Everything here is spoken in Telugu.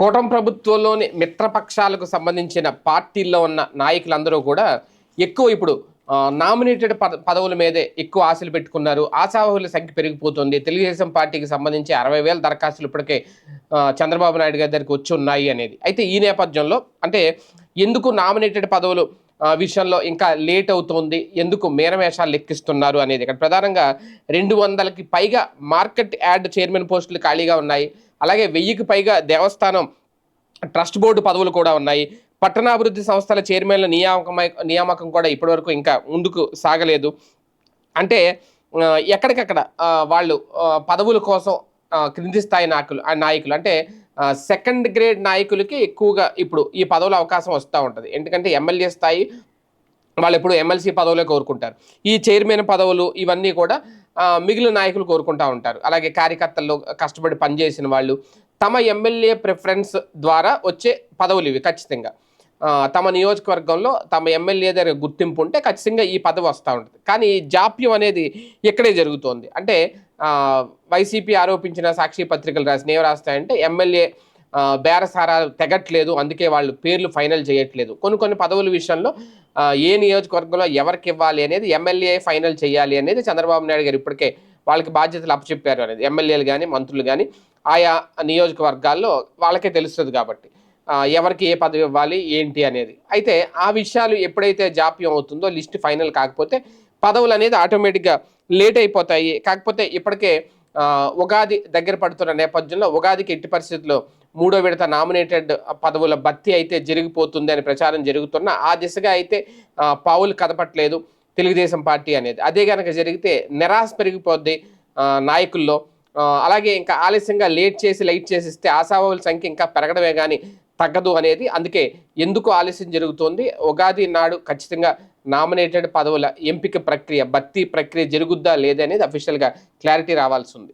కూటమి ప్రభుత్వంలోని మిత్రపక్షాలకు సంబంధించిన పార్టీల్లో ఉన్న నాయకులందరూ కూడా ఎక్కువ ఇప్పుడు నామినేటెడ్ పద పదవుల మీదే ఎక్కువ ఆశలు పెట్టుకున్నారు. ఆశావాహుల సంఖ్య పెరిగిపోతుంది. తెలుగుదేశం పార్టీకి సంబంధించి అరవై వేల దరఖాస్తులు ఇప్పటికే చంద్రబాబు నాయుడు గారి దగ్గరికి వచ్చి ఉన్నాయి అనేది. అయితే ఈ నేపథ్యంలో అంటే ఎందుకు నామినేటెడ్ పదవులు విషయంలో ఇంకా లేట్ అవుతుంది? ఎందుకు మేనమేషాలు లెక్కిస్తున్నారు అనేది. ఇక్కడ ప్రధానంగా రెండు వందలకి పైగా మార్కెట్ యార్డ్ చైర్మన్ పోస్టులు ఖాళీగా ఉన్నాయి. అలాగే వెయ్యికి పైగా దేవస్థానం ట్రస్ట్ బోర్డు పదవులు కూడా ఉన్నాయి. పట్టణాభివృద్ధి సంస్థల చైర్మన్ల నియామకమై నియామకం కూడా ఇప్పటివరకు ఇంకా ముందుకు సాగలేదు. అంటే ఎక్కడికక్కడ వాళ్ళు పదవుల కోసం క్రింది స్థాయి నాయకులు ఆ నాయకులు. అంటే సెకండ్ గ్రేడ్ నాయకులకి ఎక్కువగా ఇప్పుడు ఈ పదవుల అవకాశం వస్తూ ఉంటుంది. ఎందుకంటే ఎమ్మెల్యే స్థాయి వాళ్ళు ఎప్పుడు ఎమ్మెల్సీ పదవులే కోరుకుంటారు. ఈ చైర్మన్ పదవులు ఇవన్నీ కూడా మిగిలిన నాయకులు కోరుకుంటా ఉంటారు. అలాగే కార్యకర్తల్లో కష్టపడి పనిచేసిన వాళ్ళు తమ ఎమ్మెల్యే ప్రిఫరెన్స్ ద్వారా వచ్చే పదవులు ఇవి ఖచ్చితంగా. తమ నియోజకవర్గంలో తమ ఎమ్మెల్యే దగ్గర గుర్తింపు ఉంటే ఖచ్చితంగా ఈ పదవి వస్తూ ఉంటుంది. కానీ జాప్యం అనేది ఇక్కడే జరుగుతోంది. అంటే వైసీపీ ఆరోపించిన సాక్షి పత్రికలు రాసిన ఏం రాస్తాయంటే ఎమ్మెల్యే బేరసారా బేరసారాలు తెగట్లేదు అందుకే వాళ్ళు పేర్లు ఫైనల్ చేయట్లేదు. కొన్ని కొన్ని పదవుల విషయంలో ఏ నియోజకవర్గంలో ఎవరికి ఇవ్వాలి అనేది ఎమ్మెల్యే ఫైనల్ చేయాలి అనేది చంద్రబాబు నాయుడు గారు ఇప్పటికే వాళ్ళకి బాధ్యతలు అప్పచెప్పారు అనేది. ఎమ్మెల్యేలు కానీ మంత్రులు కానీ ఆయా నియోజకవర్గాల్లో వాళ్ళకే తెలుస్తుంది కాబట్టి. ఎవరికి ఏ పదవి ఇవ్వాలి ఏంటి అనేది. అయితే ఆ విషయాలు ఎప్పుడైతే జాప్యం అవుతుందో లిస్ట్ ఫైనల్ కాకపోతే పదవులు అనేది ఆటోమేటిక్గా లేట్ అయిపోతాయి. కాకపోతే ఇప్పటికే ఉగాది దగ్గర పడుతున్న నేపథ్యంలో ఉగాదికి ఎట్టి పరిస్థితుల్లో మూడో విడత నామినేటెడ్ పదవుల భర్తీ అయితే జరిగిపోతుంది అని ప్రచారం జరుగుతున్న ఆ దిశగా అయితే పావులు కదపట్లేదు తెలుగుదేశం పార్టీ అనేది. అదే కనుక జరిగితే నిరాశ పెరిగిపోద్ది నాయకుల్లో. అలాగే ఇంకా ఆలస్యంగా లేట్ చేసి లైట్ చేసిస్తే ఆశాభావుల ఆశావాహుల సంఖ్య ఇంకా పెరగడమే కానీ తగ్గదు అనేది అందుకే ఎందుకు ఆలస్యం జరుగుతోంది? ఉగాది నాడు ఖచ్చితంగా నామినేటెడ్ పదవుల ఎంపిక ప్రక్రియ భర్తీ ప్రక్రియ జరుగుద్దా లేదనేది అఫీషియల్గా క్లారిటీ రావాల్సి ఉంది.